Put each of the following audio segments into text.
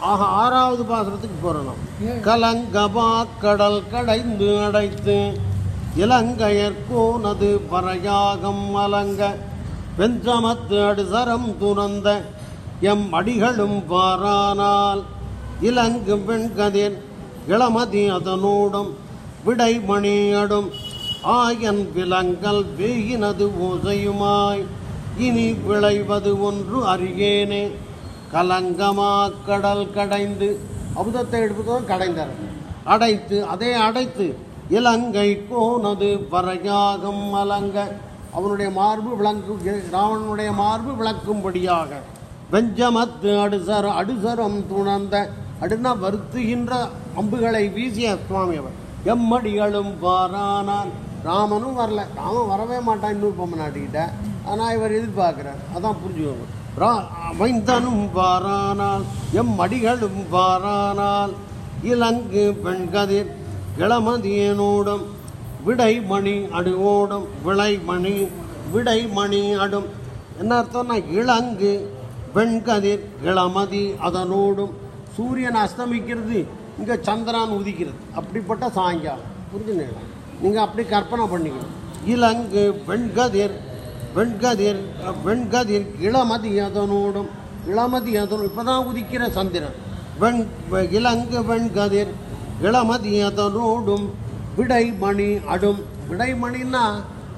ஆக ஆறாவது பாசுரத்துக்கு போறணும். கலங்கமா கடல் கடைந்து அடைத்து இலங்கையற்கோனது பறையாகம் அலங்க வெஞ்சமத்து அடுசரம் துறந்த எம் அடிகளும் பாரானால் இலங்கு வெண்கதிர் இளமதி அதனோடும் விடைமணியடும் ஆயன் விலங்கல் வேயினது ஓசையுமாய் இனி விளைவது ஒன்று அறியேனே. கலங்கமா கடல் கடைந்து அபுதத்தை எடுப்பதும் கடைந்தார். அடைத்து அதை அடைத்து இலங்கை கோனது பரயாகம் அலங்க அவனுடைய மார்பு விளங்கு ராவணனுடைய மார்பு விளக்கும்படியாக. வெஞ்சமத்து அடுசர் அடுசரம் துணர்ந்த அடுனா வருத்துகின்ற அம்புகளை வீசிய சுவாமி அவர். எம்மடிகளும் வாரானான். ராமனும் வரல. ராமன் வரவே மாட்டான் இன்னொரு பொம்மை நாட்டிக்கிட்ட ஆனால் இவர் எதிர்பார்க்கிறார். அதான் புரிஞ்சுக்கோங்க. ரா- வாரானால் எம் அடிகளும் வாரானால் இலங்கு பெண்கதிர் கிளமதியனோடும் விடைமணி அடுவோடும் விளைமணி விடைமணி அடும். என்ன அர்த்தம்னா இளங்கு வெண்கதிர் இளமதி அதனோடும் சூரியன் அஸ்தமிக்கிறது இங்கே சந்திரன் உதிக்கிறது. அப்படிப்பட்ட சாயங்காலம். புரிஞ்சுங்களா நீங்கள் அப்படி கற்பனை பண்ணிக்கணும். இலங்கு வெண்கதிர் வெண்கதிர் வெண்கதிர் இளமதி அதனோடும் இளமதி அதனோடு இப்போ தான் உதிக்கிற சந்திரன். வெண் இலங்கு வெண்கதிர் இளமதி அதனோடும் விடைமணி அடும். விடைமணின்னா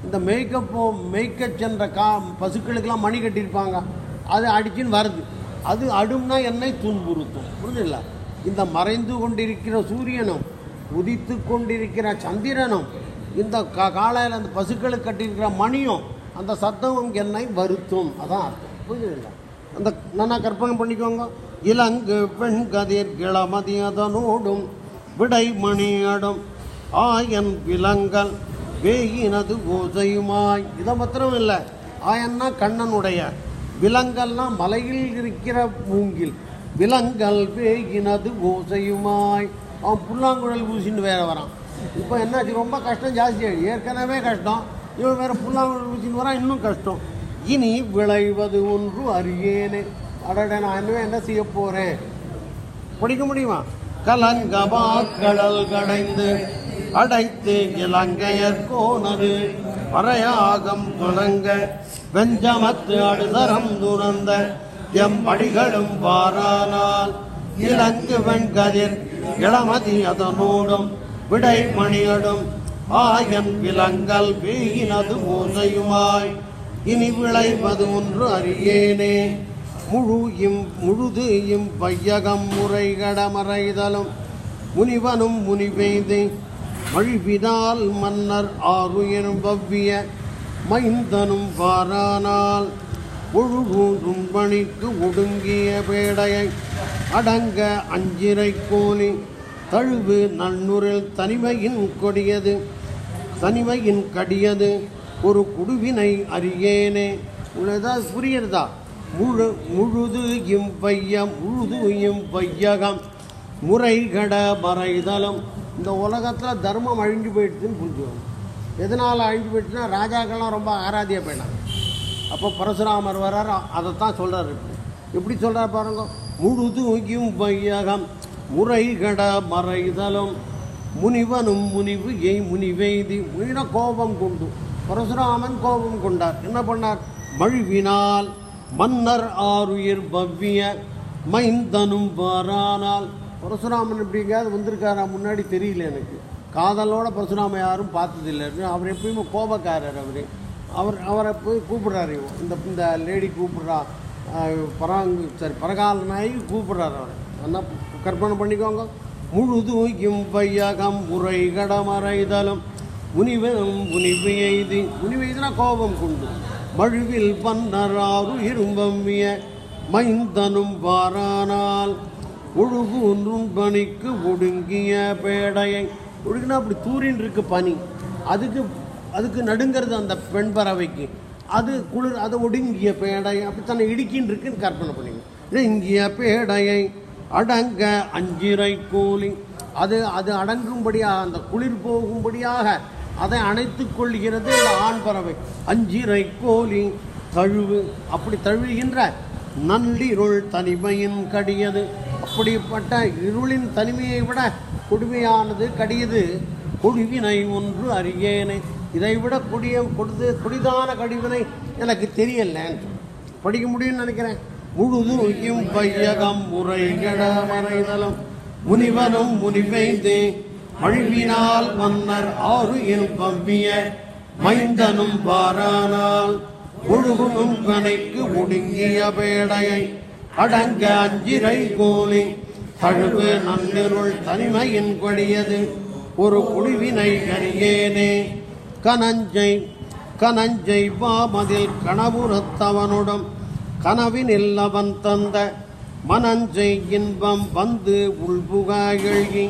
இந்த மேய்க்க போ மேய்க்க சென்ற கா பசுக்களுக்கெல்லாம் மணி கட்டியிருப்பாங்க. அது அடிச்சுன்னு வருது. அது அடும்னா என்னை துன்புறுத்தும். புரிஞ்சுல இந்த மறைந்து கொண்டிருக்கிற சூரியனும் உதித்து கொண்டிருக்கிற சந்திரனும் இந்த கா காலையில் அந்த பசுக்களுக்கு கட்டியிருக்கிற மணியும் அந்த சத்தம் என்னை வருத்தும். அதான் அர்த்தம். புரியுதுங்களா? அந்த நல்லா கற்பனை பண்ணிக்கோங்க. இலங்கு பெண் கதிர் கிளமதி அதனோடும் விடைமணியடும் ஆயன் விலங்கல் வேயினது ஓசையுமாய். இதை மாத்திரம் இல்லை. ஆயன்னா கண்ணனுடைய. விலங்கல்னா மலையில் இருக்கிற மூங்கில். விலங்கல் வேயினது ஓசையுமாய். அவன் புல்லாங்குழல் ஊசின்னு வேற வரான். இப்போ என்னாச்சு? ரொம்ப கஷ்டம் ஜாஸ்தி ஏற்கனவே கஷ்டம். இவன் வேற புல்லாங்குழல் ஊசின்னு வரான் இன்னும் கஷ்டம். இனி விளைவது ஒன்று அறியேனே. அடட நான் இன்னும் என்ன செய்ய போறேன்? படிக்க முடியுமா? கலங்கபா கடல் கடைந்து அடைத்து இலங்கையர் கோனது பறையாகம் தொடங்க வெஞ்சமத்து அடுதரம் துறந்த எம்படிகளும் பாரானால் இலங்கு வெண்கதிர் இளமதி அதனோடும் விடை மணியடும் ஆயன் விலங்கல் வேயினது ஓசையுமாய். இனி விளைவது ஒன்று அறியேனே. முழு இம் முழுது இம் வையகம் முறைகடமறைதலும் முனிவனும் முனிவெய்து மழிவினால் மன்னர் ஆறு எனும் பவ்விய மைந்தனும் வாரானால். ஒழுகூன்றும் பணிக்கு ஒடுங்கிய பேடையை அடங்க அஞ்சிரை கோலி. தழுவு நன்னுரில் தனிமையின் கொடியது. தனிமையின் கடியது. ஒரு குடுவினை அறியேனே. உள்ளதா புரியுறதா முழு முழுது இம் பையம் முழுது இம் பையகம் முறைகட மறைதலும். இந்த உலகத்தில் தர்மம் அழிஞ்சு போயிடுதுன்னு புரிஞ்சுக்கணும் எதனால் அழிஞ்சு போயிடுச்சுன்னா ராஜாக்கள்லாம் ரொம்ப ஆராதியா போயிட்டாங்க. அப்போ பரசுராமர் வர்றார் அதைத்தான் சொல்கிறார் எப்படி சொல்கிறார் பாருங்க. முழுதும் வையகம் முறைகட மறைதலும். முனிவனும் முனிவு எய் முனிவெய்தி முனின கோபம் கொண்டு பரசுராமன் கோபம் கொண்டார். என்ன பண்ணார்? மழுவினால் மன்னர் ஆருயிர் பவ்விய மைந்தனும் வாரானால். பரசுராமன் எப்படிங்காவது வந்திருக்காரா முன்னாடி தெரியல எனக்கு. காதலோட பரசுராம யாரும் பார்த்ததில்லை. அவர் எப்பயுமே கோபக்காரர் அவர். அவர் அவரை போய் கூப்பிடுறாரு இந்த இந்த லேடி கூப்பிடுறா. அஹ், பராங்கு சரி பரகால நாயகி கூப்பிடுறாரு அவர். என்ன கற்பனை பண்ணிக்கோங்க. முழுதும் இம்பையகம் உரை கடமறைதலும் முனிவனும் முனிவு எய்தி முனிவு எய்தினா கோபம் கொண்டு மழுவில் பன்னராறு இரும்பம்மிய மைந்தனும் வாரானால். ஒழுகு ஒன்றும் பனிக்கு ஒடுங்கிய பேடையை. ஒடுங்கினா அப்படி தூரின் இருக்கு பனி. அதுக்கு அதுக்கு நடுங்கிறது அந்த பெண் பறவைக்கு அது குளிர் அது ஒடுங்கிய பேடை அப்படி தன்னை இடுக்கின்னு இருக்குன்னு கற்பனை பண்ணிங்க இங்கிய பேடையை. அடங்க அஞ்சிரை கூலி. அது அது அடங்கும்படியாக அந்த குளிர் போகும்படியாக அதை அணைத்துக் கொள்கிறது இந்த ஆண் பறவை. அஞ்சிரை கோலி தழுவு அப்படி தழுவுகின்ற நல்லிருள் தனிமையின் கடியது. அப்படிப்பட்ட இருளின் தனிமையை விட கொடுமையானது கடியது. கொடுவினை ஒன்று அறியேனே. இதை விட கொடிய கொடுது கொடிதான கடிவினை எனக்கு தெரியலன்னு. படிக்க முடியும்னு நினைக்கிறேன். முழுதும் பையகம் முறைகட மறைதலும். முனிவனும் முனிவைந்தே அழிவினால் மன்னர் ஆறு பவ்விய மைந்தனும் பாரானால் ஒழுகுனும் கனைக்கு ஒடுங்கிய பேடையை. அடங்க அஞ்சிரை கோலி தழுவு நன்னிருள் தனிமையின் கொடியது. ஒரு குழுவினை கரியேனே கனஞ்சை கனஞ்சை வாமதில் கனவுரத்தவனுடன் கனவினில் அவன் தந்த மனஞ்சை இன்பம் வந்து உள்புகாயி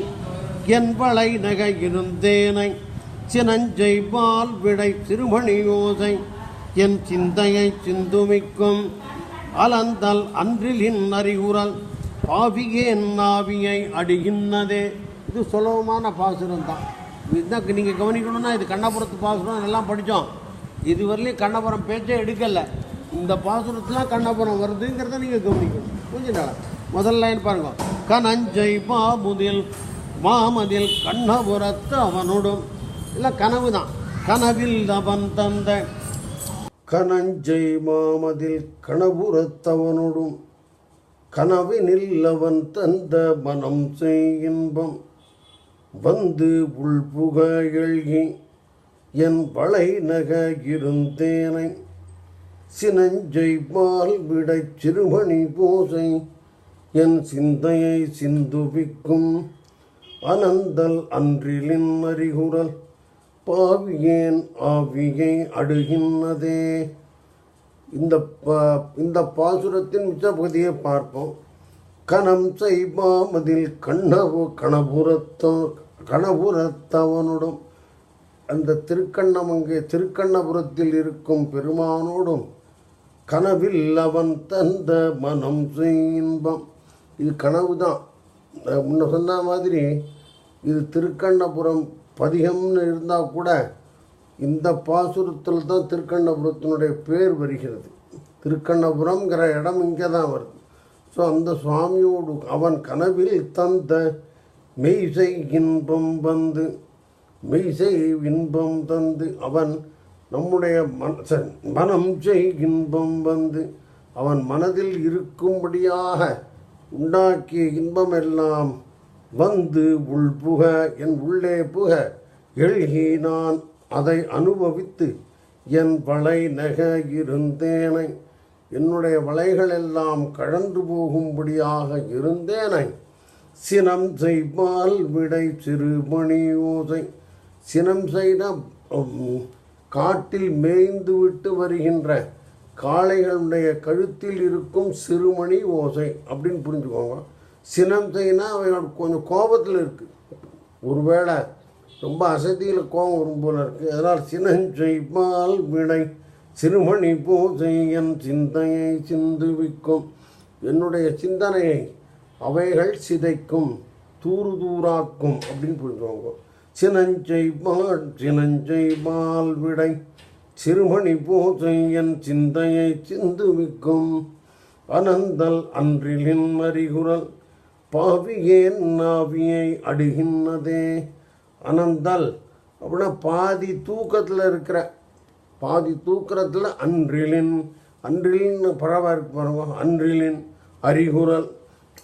என்பளை நகையிருந்தேனை நகை இருந்தேனை சினஞ்சை பால் விடை சிறுமணி யோசை. என் சிந்தையை சிந்துமிக்கும் அலந்தல் அன்றிலின் அறிகுறல். பாவியேன் நாவியை அடிகின்னதே. இது சுலபமான பாசுரம் தான். இதுதான் நீங்கள் கவனிக்கணும்னா இது கண்ணபுரத்து பாசுரம் எல்லாம் படித்தோம் இதுவரையிலையும் கண்ணபுரம் பேச்சே எடுக்கலை. இந்த பாசுரத்தில் கண்ணபுரம் வருதுங்கிறத நீங்கள் கவனிக்கணும். கொஞ்ச முதல் லைன் பாருங்க. கனஞ்சை மாமுதில் மாமதில் கண்ணபுரத்து அவனுடும் இல்லை கனவு தான். கனவில் அவன் தந்த கனஞ்சை மாமதில் கணபுரத்தவனுடும் கனவினில் அவன் தந்த மனம் செய் இன்பம் வந்து உள்புக எழுகி என் வளை நக இருந்தேனை சினஞ்சை பால் விடை சிறுமணி பூசை. என் சிந்தையை சிந்துபிக்கும் அனந்தல் அன்றிலின் அறிகுறல். பாவியேன் ஆவியை அடுகின்றதே இந்த பா இந்த பாசுரத்தின் மிச்ச பகுதியை பார்ப்போம். கணம் செய்பாமதில் கண்ணவு கணபுரத்தோ கணபுரத்தவனுடன் அந்த திருக்கண்ணமங்கே திருக்கண்ணபுரத்தில் இருக்கும் பெருமானோடும் கனவில் அவன் தந்த மனம் இன்பம். இது கனவு தான் முன்ன சொன்ன மாதிரி இது திருக்கண்ணபுரம் பதிகம்னு இருந்தால் கூட இந்த பாசுரத்தில் தான் திருக்கண்ணபுரத்தினுடைய பேர் வருகிறது. திருக்கண்ணபுரம்ங்கிற இடம் இங்கே தான் வருது. ஸோ அந்த சுவாமியோடு அவன் கனவில் தந்த மெய்சை இன்பம் வந்து மெய்சை இன்பம் தந்து அவன் நம்முடைய மன மனம் செய் இன்பம் வந்து அவன் மனதில் இருக்கும்படியாக உண்டாக்கிய இன்பமெல்லாம் வந்து உள்புக என் உள்ளே புக. எழுகி நான் அதை அனுபவித்து என் வளை நக இருந்தேனை. என்னுடைய வளைகள் எல்லாம் கழன்று போகும்படியாக இருந்தேனை. சினம் செய்வால் விடை சிறுமணி ஓசை சினம் செய்த காட்டில் மேய்ந்து விட்டு வருகின்ற காளைகளுடைய கழுத்தில் இருக்கும் சிறுமணி ஓசை அப்படின்னு புரிஞ்சுக்கோங்க. சினம் செய்யினா அவைகள் கொஞ்சம் கோபத்தில் இருக்குது ஒருவேளை ரொம்ப அசதியில் கோபம் வரும் போல இருக்குது அதனால் சினஞ்செய்மால் வினை சிறுமணி பூசை என் சிந்தையை சிந்துவிக்கும் என்னுடைய சிந்தனையை அவைகள் சிதைக்கும் தூறு தூராக்கும் அப்படின்னு புரிஞ்சுவாங்க சினஞ்செய்பால் சினஞ்செய்பால் விடை சிறுமணி பூசை என் சிந்தையை சிந்துவிக்கும் அனந்தல் அன்றிலின் அறிகுறல் பாவியேன் நாவியை அடுகின்றதே அனந்தல் அப்படின்னா பாதி தூக்கத்தில் இருக்கிற பாதி தூக்கத்தில் அன்றிலின் அன்றிலின் பறவை இருக்கு பாருங்க அன்றிலின் அறிகுறல்.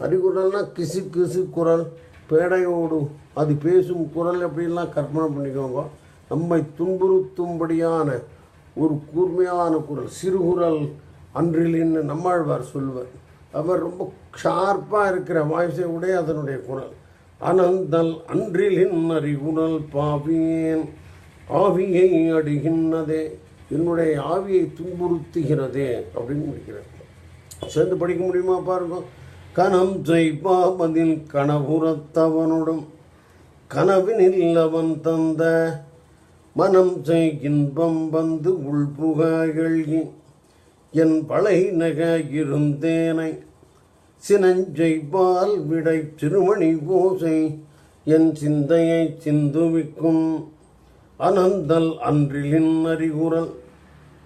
அறிகுறல்னா கிசு கிசு குரல். பேடையோடு அது பேசும் குரல் எப்படிலாம் கற்பனை பண்ணிக்கோங்க? நம்மை துன்புறுத்தும்படியான ஒரு கூர்மையான குரல் சிறுகுரல் அன்றிலின்னு நம்மாழ்வார் சொல்லுவார் அவர் ரொம்ப ஷார்ப்பாக இருக்கிற வாய்ஸை உடைய அதனுடைய குரல். அனந்தல் அன்றிலின் அறிகுறல் பாவியேன் ஆவியை அடிகின்றதே என்னுடைய ஆவியை துன்புறுத்துகிறதே அப்படின்னு முடிக்கிறார். சேர்ந்து படிக்க முடியுமா பாருங்க? கணம் ஜெய்பாபதில் கனபுரத்தவனுடன் கனவினில் அவன் தந்த மனம் செய் இன்பம் வந்து உள்புக என் பழை நக இருந்தேனை சினஞ்செய்பால் விடை திருமணி பூசை என் சிந்தையை சிந்துவிக்கும் அனந்தல் அன்றிலின் அறிகுறல்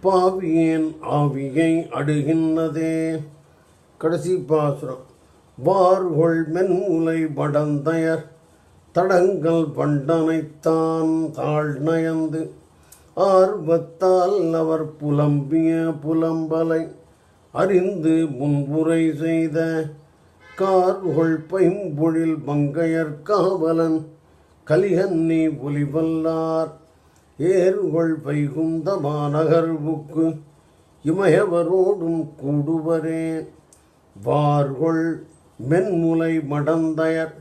பாவியேன் ஆவியை அடுகின்றதே. கடைசி பாசுரம். வார்கொள் மென்முலை படந்தயர் தடங்கள் பண்டனைத்தான் தாழ் நயந்து. ஆர்வத்தால் அவர் புலம்பிய புலம்பலை அறிந்து முன்புரை செய்த கார்கொள் பைம்பொழில் பங்கையர் காவலன் கலிகன்னி ஒலிவல்லார். ஏர்கொள் வைகுந்த மாநகர்வுக்கு இமயவரோடும் கூடுவரே. வார்கொள் மென்முலை மடந்தயர்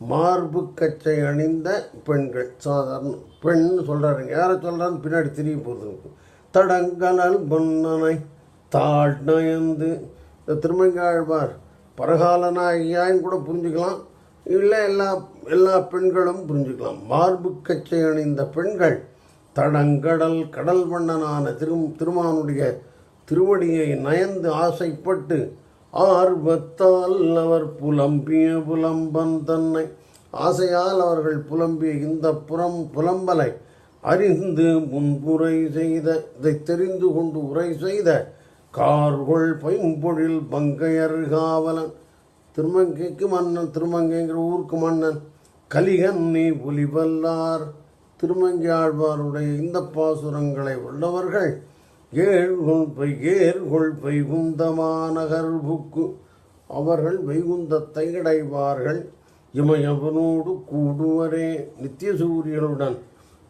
மார்பு கச்சை அணிந்த பெண்கள். சாதாரண பெண் சொல்கிறாருங்க யாரை சொல்கிறான்னு பின்னாடி திரும்பி போகிறது தடங்கலல் பொன்னனை தாழ்நயந்து இந்த திருமங்காழ்வார் பரகாலனாகியான்னு கூட புரிஞ்சுக்கலாம். இல்லை எல்லா எல்லா பெண்களும் புரிஞ்சுக்கலாம். மார்பு கச்சை அணிந்த பெண்கள் தடங்கடல் கடல் வண்ணனான திரு திருமானுடைய திருவடியை நயந்து ஆசைப்பட்டு ஆர்வத்தால் அவர் புலம்பிய புலம்பன் தன்னை. ஆசையால் அவர்கள் புலம்பிய இந்த புறம் புலம்பலை அறிந்து முன்புரை செய்த இதை தெரிந்து கொண்டு உரை செய்த கார்கொள் பைம்பொழில் பங்கையர் காவலன். திருமங்கைக்கு மன்னன் திருமங்கைங்கிற ஊருக்கு மன்னன். கலிகன் நீ ஒலிவல்லார் திருமங்கை ஆழ்வாருடைய இந்த பாசுரங்களை உள்ளவர்கள் ஏழ்கொள்பை பை ஏர்கொள் அவர்கள் வைகுந்தத்தை அடைவார்கள். இமயவனோடு கூடுவரே நித்திய சூரியனுடன்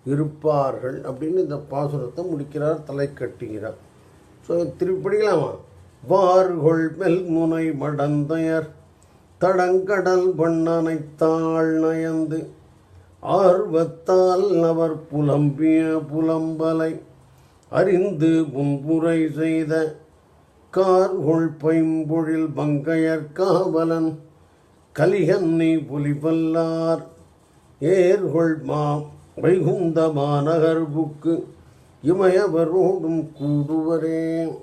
இருப்பார்கள் அப்படின்னு இந்த பாசுரத்தை முடிக்கிறார் தலை கட்டுகிறார். ஸோ திருப்பி படிக்கலாமா வார்கொள் மெல்முனை மடந்தையர் தடங்கடல் பண்ணனைத்தாள் நயந்து ஆர்வத்தால் அவர் புலம்பிய புலம்பலை அறிந்து முன்புரை செய்த கார்கொள் பைம்பொழில் பங்கையர் காவலன் கலிகன்னி புலிபல்லார் ஏர்கொள் மா வைகுந்த மாநகர்வுக்கு இமயவரோடும் கூடுவரேன்